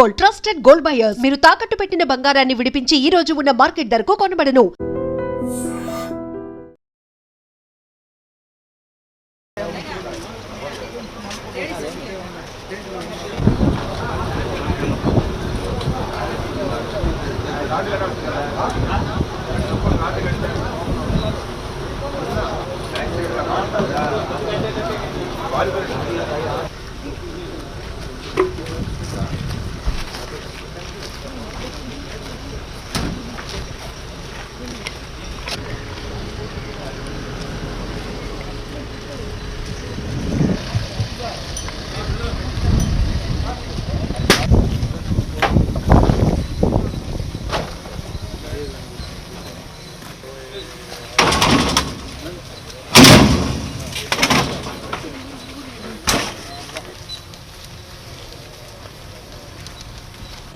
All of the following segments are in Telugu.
Gold trusted gold buyers. మీరు తాకట్టు పెట్టిన బంగారాన్ని విడిపించి ఈ రోజు ఉన్న మార్కెట్ ధరకు కొనబడను.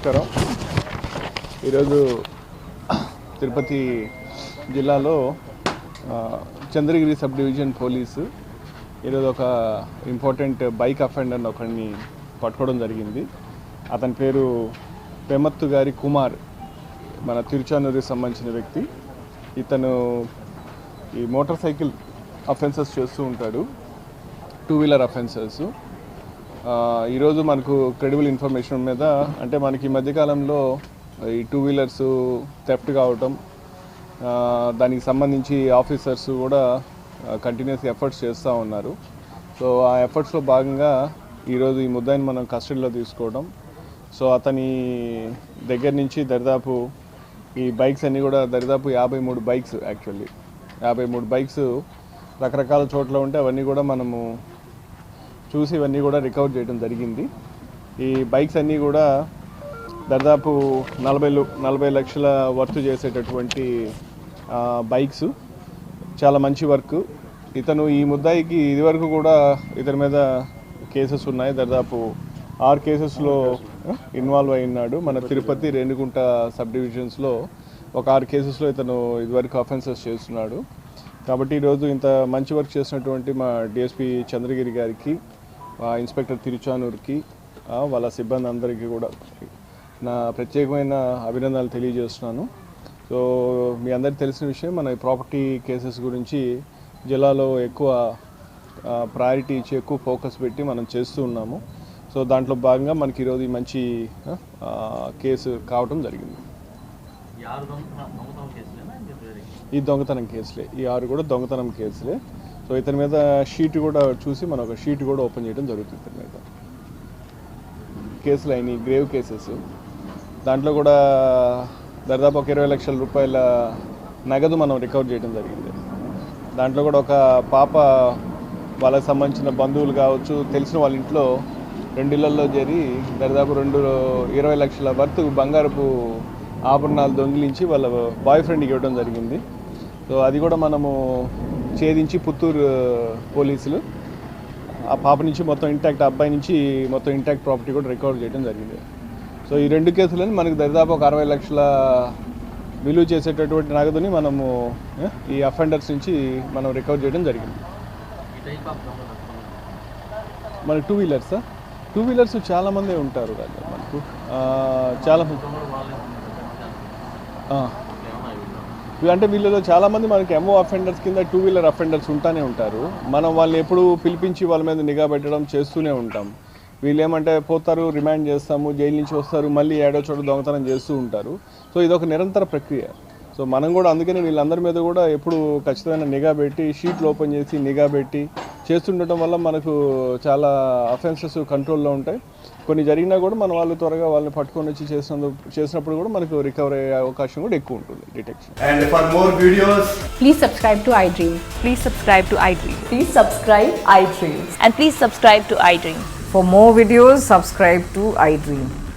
నమస్కారం. ఈరోజు తిరుపతి జిల్లాలో చంద్రగిరి సబ్ డివిజన్ పోలీసు ఈరోజు ఒక ఇంపార్టెంట్ బైక్ అఫెండర్ని ఒకరిని పట్టుకోవడం జరిగింది. అతని పేరు పెమత్తు గారి కుమార్ మన తిరుచానూరుకి సంబంధించిన వ్యక్తి. ఇతను ఈ మోటార్ సైకిల్ అఫెన్సెస్ చేస్తూ ఉంటాడు టూ వీలర్ అఫెన్సెస్. ఈరోజు మనకు క్రెడిబుల్ ఇన్ఫర్మేషన్ మీద అంటే మనకి ఈ మధ్యకాలంలో ఈ టూ వీలర్స్ థెఫ్ట్ కావటం దానికి సంబంధించి ఆఫీసర్స్ కూడా కంటిన్యూస్ ఎఫర్ట్స్ చేస్తూ ఉన్నారు. సో ఆ ఎఫర్ట్స్లో భాగంగా ఈరోజు ఈ ముద్దాయిని మనం కస్టడీలో తీసుకోవడం సో అతని దగ్గర నుంచి దరిదాపు ఈ బైక్స్ అన్నీ కూడా దరిదాపు యాభై మూడు బైక్స్ యాక్చువల్లీ యాభై మూడు బైక్స్ రకరకాల చోట్ల ఉంటే అవన్నీ కూడా మనము చూసి ఇవన్నీ కూడా రికవర్ చేయడం జరిగింది. ఈ బైక్స్ అన్నీ కూడా దాదాపు నలభై నలభై లక్షల వర్త్ చేసేటటువంటి బైక్స్. చాలా మంచి వర్క్. ఇతను ఈ ముద్దాయికి ఇదివరకు కూడా ఇతని మీద కేసెస్ ఉన్నాయి. దాదాపు ఆరు కేసెస్లో ఇన్వాల్వ్ అయినాడు ఉన్నాడు. మన తిరుపతి రేణుగుంట సబ్ డివిజన్స్లో ఒక ఆరు కేసెస్లో ఇతను ఇదివరకు అఫెన్సెస్ చేస్తున్నాడు. కాబట్టి ఈరోజు ఇంత మంచి వర్క్ చేసినటువంటి మా డిఎస్పి చంద్రగిరి గారికి ఇన్స్పెక్టర్ తిరుచానూరుకి వాళ్ళ సిబ్బంది అందరికీ కూడా నా ప్రత్యేకమైన అభినందనలు తెలియజేస్తున్నాను. సో మీ అందరికీ తెలిసిన విషయం మన ప్రాపర్టీ కేసెస్ గురించి జిల్లాలో ఎక్కువ ప్రయారిటీ ఇచ్చి ఎక్కువ ఫోకస్ పెట్టి మనం చేస్తూ ఉన్నాము. సో దాంట్లో భాగంగా మనకి ఈరోజు ఈ మంచి కేసు కావటం జరిగింది? ఈ దొంగతనం కేసులే. ఈ ఆరు కూడా దొంగతనం కేసులే. సో ఇతని మీద షీట్ కూడా చూసి మనం ఒక షీట్ కూడా ఓపెన్ చేయడం జరుగుతుంది ఇతని మీద. కేసులు అయినాయి గ్రేవ్ కేసెస్ దాంట్లో కూడా దాదాపు ఒక ఇరవై లక్షల రూపాయల నగదు మనం రికవర్ చేయడం జరిగింది. దాంట్లో కూడా ఒక పాప వాళ్ళకి సంబంధించిన బంధువులు కావచ్చు తెలిసిన వాళ్ళ ఇంట్లో రెండు ఇళ్ళలో చేరి దాదాపు రెండు ఇరవై లక్షల వర్త్ బంగారపు ఆభరణాలు దొంగిలించి వాళ్ళ బాయ్ ఫ్రెండ్కి ఇవ్వడం జరిగింది. సో అది కూడా మనము ఛేదించి పుత్తూరు పోలీసులు. ఆ పాప నుంచి మొత్తం ఇంటాక్ట్ అబ్బాయి నుంచి మొత్తం ఇంటాక్ట్ ప్రాపర్టీ కూడా రికవర్ చేయడం జరిగింది. సో ఈ రెండు కేసులని మనకు దరిదాపు ఒక అరవై లక్షల విలువ చేసేటటువంటి నగదుని మనము ఈ అఫెండర్స్ నుంచి మనం రికవర్ చేయడం జరిగింది. మన టూ వీలర్స్ టూ వీలర్స్ చాలామంది ఉంటారు మనకు. చాలా మంది దొంగలు వాళ్ళే ఆ. ఏమన్నా వీళ్ళు వీ- అంటే వీళ్ళలో చాలా మంది మనకి ఎంఓ అఫెండర్స్ కింద టూ వీలర్ అఫెండర్స్ ఉంటానే ఉంటారు. మనం వాళ్ళని ఎప్పుడు పిలిపించి వాళ్ళ మీద నిఘా పెట్టడం చేస్తూనే ఉంటాం. వీళ్ళు ఏమంటే పోతారు రిమాండ్ చేస్తాము జైలు నుంచి వస్తారు మళ్ళీ ఏడో చోట దొంగతనం చేస్తూ ఉంటారు. సో ఇది ఒక నిరంతర ప్రక్రియ. సో మనం కూడా అందుకని వీళ్ళందరి మీద కూడా ఎప్పుడు ఖచ్చితమైన నిఘా పెట్టి షీట్లు ఓపెన్ చేసి నిఘా పెట్టి చేస్తుండటం వల్ల మనకు చాలా అఫెన్సెస్ కంట్రోల్లో ఉంటాయి. కొన్ని జరిగినా కూడా మన వాళ్ళు త్వరగా వాళ్ళని పట్టుకొని వచ్చి చేసినందుకు చేసినప్పుడు కూడా మనకు రికవర్ అయ్యే అవకాశం కూడా ఎక్కువ ఉంటుంది detection and for more videos please subscribe to I Dream please subscribe to I Dream please subscribe I Dream and please subscribe to I Dream for more videos subscribe to I Dream